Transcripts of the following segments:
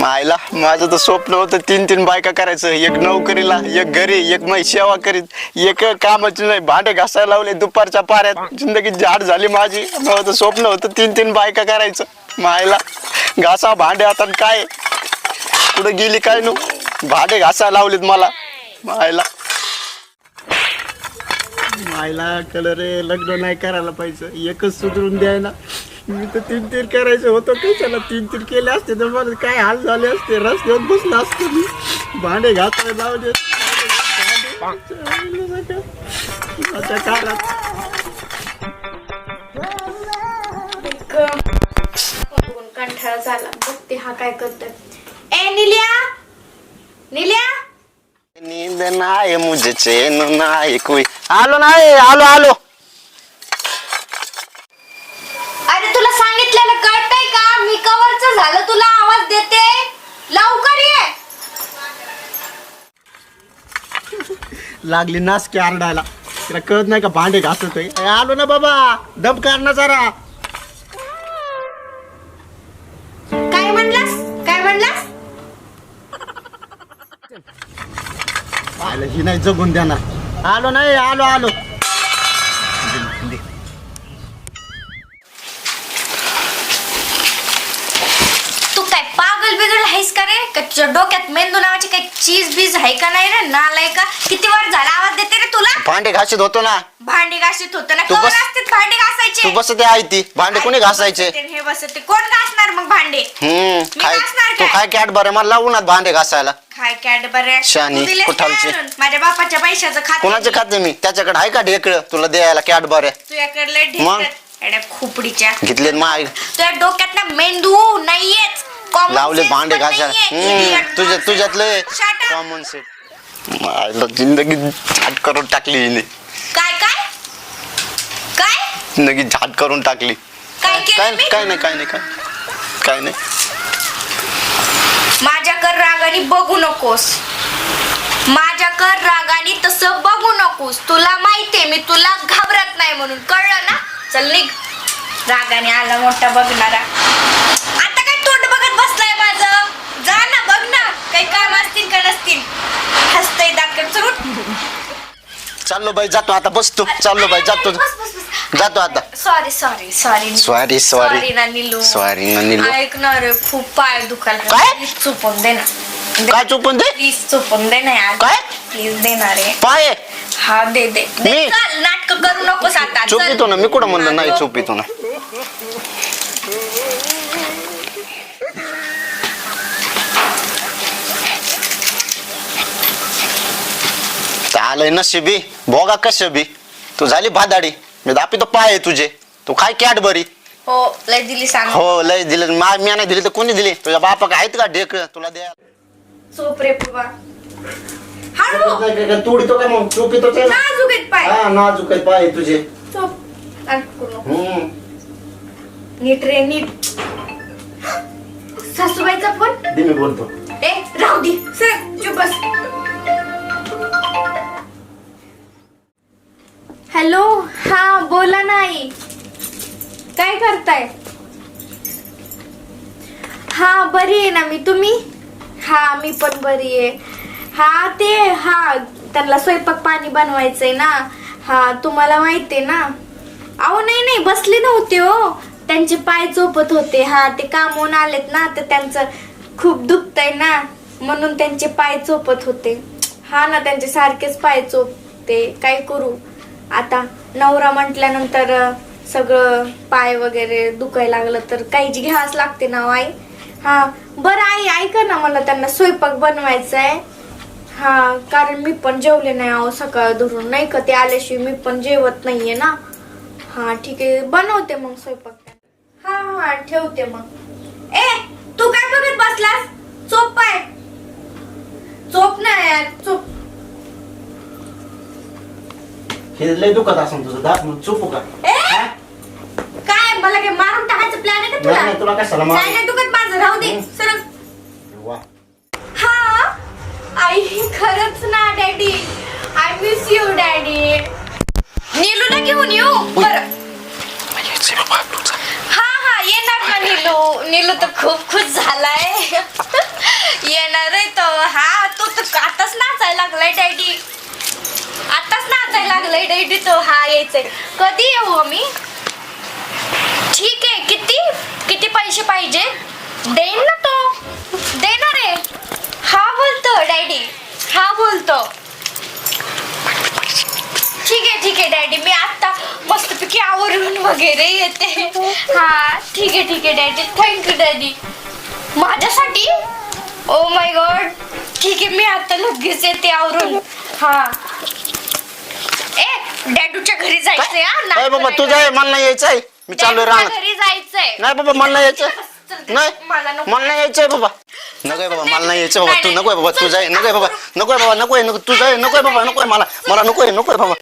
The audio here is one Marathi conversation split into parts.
मायला माझं तर स्वप्न होतं तीन तीन बायका करायचं. एक नोकरीला एक घरी एक मै सेवा करीत. एक कामाची नाही भांडे घासायला लावले दुपारच्या पाऱ्यात. जिंदगी झाड झाली माझी. मला तर स्वप्न होतं तीन तीन बायका करायचं. मायला घासा भांडे आता काय? कुठं गेली काय नु? भांडे घासायला लावलेत मला. मायला. मायला कलर लग्न नाही करायला पाहिजे. एकच सुधरून द्यायला. मी तर तीन तीन करायचं होतं कशाला तीन तीन केले असते तर मला काय हाल झाले असते? रस्त्यावर बसला असतो मी. भांडे घासायला लावले भांडे आता काळात बघून कंठाळा झाला. बघते हा काय करतोय. ए निल्या! निल्या! नींद नाही मुझे चैन नाही कोई. आलो नाही आलो आलो अरे तुला सांगितलेलं कळतंय का मी कवरच झालं तुला आवाज देते लवकर ये लागली नासकी आरडायला. तिला कळत नाही का भांडे घासतोय? ए, आलो ना बाबा. दम काढ ना जरा. काय म्हणलास? काय म्हणलास? ही नाही जगून देणार. आलो नाही आलो आलो. तू काय पागल बिगल आहेस का रे? का तुझ्या डोक्यात मेंदू चीज बीज आहे का नाही रे? नालाय का किती वर झाला आवाज देते रे तुला? भांडे घासत होतो ना. भांडी घासीत होतं ना. तू बस- असते भांडी घासायचे. तू बसते आहे ती. भांडे कोणी घासायचे? हे बसते. कोण घासणार मग भांडे? हम्म. मी काय घासणार तू काय? काय कॅट बरं? मला लावून भांडे घासायला. काय कॅडबऱ्या शानी, कुठालची. माझ्या बापाच्या पैशाचं खात कोणाचे खाते मी? त्याच्याकडे आहे का ढेकळ? तुला द्यायला कॅट बरे? तुझ्याकडले मग? ढेकळत एड्या खोपडीच्या. घेतले माय. तुझ्या डोक्यात ना मेंदू नाहीयेच. Common लावले sense भांडे पण घासायला. नाहीये. हम्म, Idiot तुझ्या माणूस. तुझ्यातले Shut up. कॉमन सेट मायला जिंदगी झाट करून टाकली हिने. काय काय? काय? जिंदगी झाट करून टाकली. काय काय केलं मी? काय नाही काय नाही काय काय नाही. माझ्याकर रागाने बघू नकोस. माझ्याकर रागाने तसं बघू नकोस. तुला माहितीये मी तुला घाबरत नाही म्हणून. कळलं ना? चल निघ. रागाने आला मोठा बघणारा आता काय तोंड बघत बसलाय माझं जा ना बघ ना काही काम असतील. का नसतील हसतय चाललो बाई जातो आता बसतो. चाललो बाई जातो. जातो आता. Sorry sorry sorry Sorry, sorry. Sorry ना निलू. Sorry ना निलू. ऐक ना रे खूप पाय दुखायला काय? चुपून दे ना. काय चुपून दे? प्लीज चुपून दे ना यार. काय? प्लीज देणार रे पाय. हा दे दे. मी? नाटक करू नकोस आता. चल. चुपितो ना मी कुठं म्हणलं नाही चुपितो ना. आलंय नशिबी भोगा कशबी? तू झाली भादाडी. मी दापितो पाय आहे तुझे. तू काय कॅट बरी हो लय दिली सांग. हो लय दिलं. मा मी नाही दिली तर कोणी दिली? तुझ्या बापा काय आहेत का ढेक तुला द्या. चोप रे बाबा हळू तुडितो का मग? चुपितो नाजूक आहेत पाय. नाजूक आहे पाय तुझे. चोप. नाटक करू नको. हम्म. नीट रे नीट. सासूबाईचा फोन? दे मी बोलतो. ए राहू दे. सर चुप बस. हॅलो? हा बोला नाही काय करताय? हा बरी आहे ना मी. तुम्ही? हा मी पण बरी आहे. हा ते हा त्यांना स्वयंपाक पाणी बनवायचंय ना. हा तुम्हाला माहिती आहे ना? अहो नाही नाही बसले नव्हते हो. त्यांचे पाय चोपत होते. हा ते कामून आलेत ना तर त्यांचं खूप दुखतंय ना. म्हणून त्यांचे पाय चोपत होते. हा ना त्यांचे सारखेच पाय चोपते काय करू? आता नवरा म्हटल्यानंतर सगळं पाय वगैरे दुखायला लागलं तर काहीची घ्यावंच लागते ना आई? हा बरं आई ऐका ना मला त्यांना स्वयंपाक बनवायचा आहे हा कारण मी पण जेवले नाही अहो सकाळ धरून. नाही का ते आल्याशिवाय मी पण जेवत नाहीये ना. हा ठीक आहे बनवते मग स्वयंपाक. हा हा ठेवते मग. ए तू काय बघत बसलास? चोप पाय. चोप नाही यार चोप. हे लय दुखत असं तुझं. दात मग चुपू का? ए! काय? मला काय मारून टाकायचं प्लॅन आहे का नाही, नाही, तुला तुला कशाला मारू? काय नाही दुखत माझं. राहू दे. वा. हा? आई खरंच ना daddy. I miss you daddy. Neelu ना घेऊन येऊ. बरं. हा हा. येणार ना नीलू. नीलू तर खूप खुश झालाय. येणार आहे तो. हा तो तर आताच नाचायला लागलाय डॅडी. आताच नाचायला लागलंय डॅडी तो हा यायचंय. कधी येऊ आम्ही? ठीक आहे किती? किती पैसे पाहिजे? देईन ना तो. देणार आहे. हा बोलतो डॅडी. हा बोलतो. ठीक आहे ठीक आहे डॅडी. मी आता मस्तपैकी आवरून वगैरे येते. हा ठीक आहे ठीक आहे डॅडी. Thank you daddy. माझ्यासाठी? ओ माय गॉड ठीक आहे मी आता लगेच येते आवरून. हा. डॅडूच्या घरी जायचंय हा अरे बाबा नाश्ता तू नाही जाय मला नाही यायचंय मी चालू डॅडूच्या राहणार घरी जायचंय नाही बाबा मला नाही यायचं नाही मला नको. मला नाही यायचंय बाबा नकोय बाबा मला नाही यायचं बाबा तू नकोय बाबा तू जाय नकोय बाबा नकोय बाबा नकोय नको तू जाय नकोय बाबा नकोय मला मला नकोय नकोय बाबा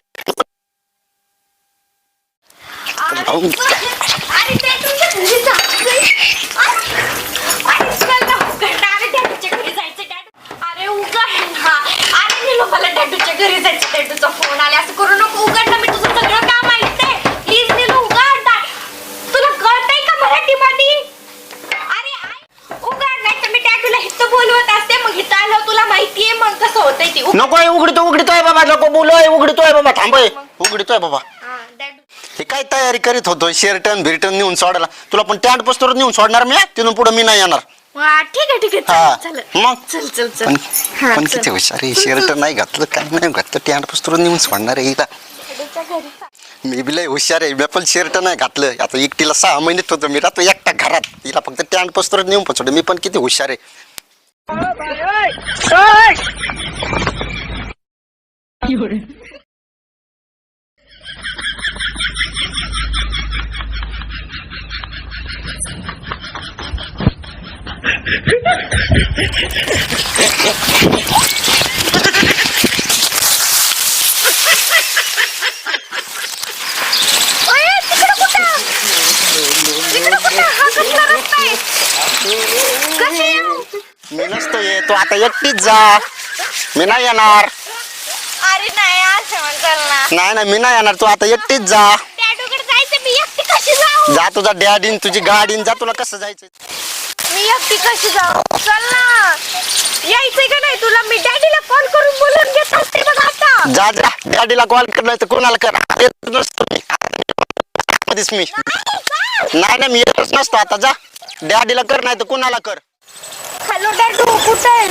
भाऊ. अरे ते तुझ्या घरी जायचंय. अरे, अरे, चल ना, उघड ना. अरे, डॅडूच्या घरी जायचंय, डॅडू. अरे, उघड ना. नीलू, मला डॅडूच्या घरी जायचं डॅडूचा फोन आला. असं करू नको उघड ना मी तुझं सगळं काम प्लीज नीलू उघड ना. तुला कळतंय का मराठीमध्ये अरे आई, उघड नाही तर मी डॅडूला हिथं बोलवत असते मग हिथं आलं तुला माहितीये मग कसं होतंय ती. उघड. नकोय उघडतो उघडतोय बाबा नको बोलोय उघडतोय बाबा थांबय उघडतोय बाबा. हा, डॅडू. हे काय तयारी करीत होतो शर्टन भिरटन नेऊन सोडायला? तुला पण टॅन्ट पस्तोर नेऊन सोडणार मी? तिथून पुढे मी नाही येणार. ठीक आहे ठीक आहे. हा. चल चल मग? चल चल चल. पण हा, पण चल. किती हुशार आहे शर्ट नाही घातलं काय नाही घातलं टॅन्ट पस्तोर नेऊन सोडणार आहे हिला घरी चल. मी बी लय हुशार आहे मी पण शर्ट नाही घातलं. आता एकटीला सहा महिन्यात होतो मी राहतो एकटा घरात. तिला फक्त टॅन्ट पस्तोर नेऊन पचवलं मी पण किती हुशार आहे ओय, तिकडं कुठं? तिकडं कुठं? हा कसला रस्ता आहे? कशी येऊ? मी नसतो ये तो आता एकटीच जा. मी नाही येणार. अरे नाही असं म्हणताल ना. नाही नाही मी नाही येणार. तू आता एकटीच जा. डॅडूकडे जायचं मी एकटी कशी जाऊ? जा तुझा डॅडीन तुझी गाडीन जा तुला कसं जायचं मी एकटी कशी जाऊ. चल ना. यायचंय का नाही तुला? मी डॅडीला कॉल करून बोलून घेत असते बघ आता. जा जा. डॅडीला कॉल कर नाही तर कोणाला कर? येत नसतो मी. मध्येच मी. नाही नाही मी येतच नसतो. आता जा. डॅडीला कर नाही तर कोणाला कर? हॅलो डॅडू कुठे आहे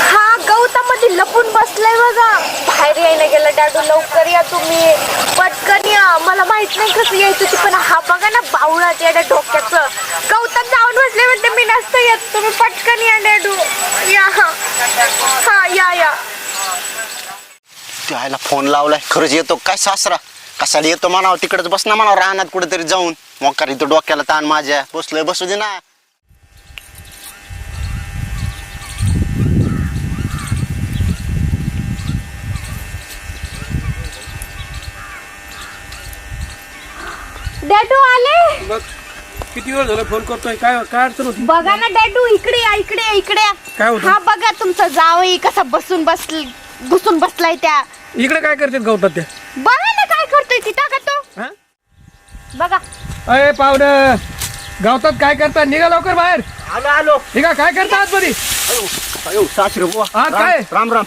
हा गवतामध्ये लपून बसलाय बघा. बाहेर यायला गेला डॅडू. लवकर या तुम्ही. पटकन या. मला माहीत नाही कसं यायचं ते पण हा बघा ना बावळात या डोक्याचं. गवतात जाऊन बसले म्हणते मी नसतं येत. तुम्ही पटकन या डॅडू. या. हा या या. त्याला फोन लावलाय. खरंच येतो काय सासरा? कशाला येतो म्हणावं? तिकडेच बस ना म्हणावं रानात कुठेतरी जाऊन. मोकार इथं डोक्याला ताण माझ्या. बसलोय बसू दे ना. डॅडू आले? बघ. किती वेळ झाला फोन करतोय? काय काय अडचण होती? बघा ना डॅडू इकडे या इकडे या इकडे या. काय होतं? हा बघा तुमचा जावई कसा बसून बसल घुसून बसलाय त्या. इकडे काय करतात गवतात ते? बघा ना काय करतोय तिथं का तो. हा? बघा. अरे पाहुणं गावतात काय करता? निघा लवकर बाहेर. आलो आलो. निघा काय करता आतमध्ये सासरे बुवा. हा, काय? राम राम.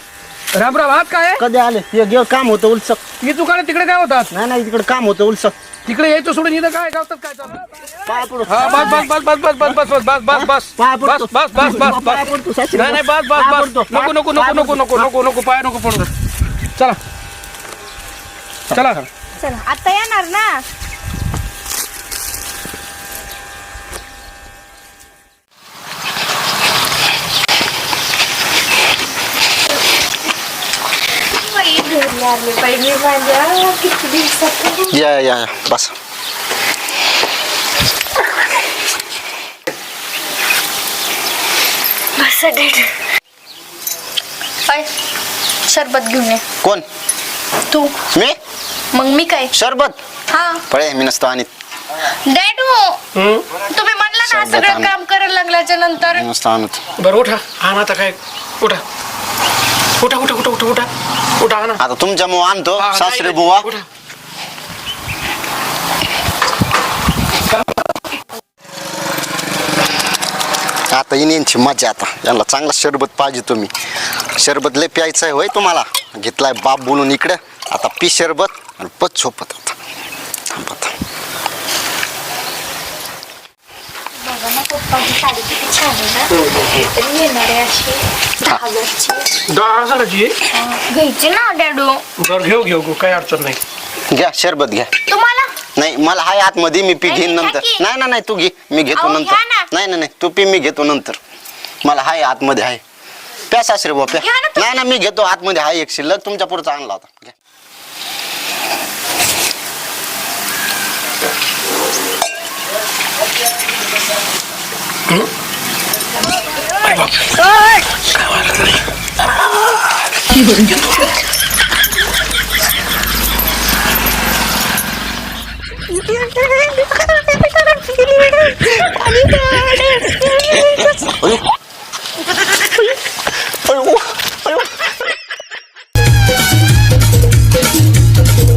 राम राम आज काय? आहे? कधी आले? हे गे काम होतं उलसक मी दुकानात तिकडे काय होतात नाही नाही तिकडे काम होतं उलसक तिकडे यायचं सोडून इथं काय गावतात काय चाललं? हा बस बस बस बस बस बस बस बस बस बस बस. बस बस बस. नाही नाही बस बस बस. नको नको नको नको नको. नको नको पाय नको पडू चला चला चला आता येणार ना बाई, आले पाहिजे माझ्या किती दिवसात या या या, बस बस डेट काय सरबत घेऊन ये कोण तू मी मग मी काय सरबत हा पळे मी नसतो आणि डॅडू तुम्ही म्हणला ना सरबत सगळं आण. काम करायला लागल्याच्या नंतर मी नसतो आणत बरं उठा हा ना आता काय उठा आता तुमच्या मग आणतो सासरे बुवा. आता इनची मजा आता. यांना चांगला शरबत पाहिजे तुम्ही. शरबत लय प्यायचं आहे होय तुम्हाला. घेतलाय बाप बोलून इकडे. आता पी शरबत आणि पत झोपत आता. आता. बघा ना पप्पाची साडी किती छान आहे ना तरी येणार आहे अशी दहा हजारची दहा हजाराची आहे? हा, घ्यायची ना डॅडू बरं घेऊ घेऊ घेऊ काही अडचण नाही घ्या शरबत घ्या तुम्हाला नाही मला हाय आतमध्ये मी पी नाही, घेईन नंतर. नाही नाही नाही तू घे मी घेतो अहो, नंतर घ्या ना. नाही नाही नाही तू पी मी घेतो नंतर मला हाय आतमध्ये आहे प्या सासरे बुवा प्या घ्या ना. नाही ना मी घेतो आतमध्ये हाय एक शिल्लक तुमच्या पुढचा आणला होता घ्या. अरे बाप अरे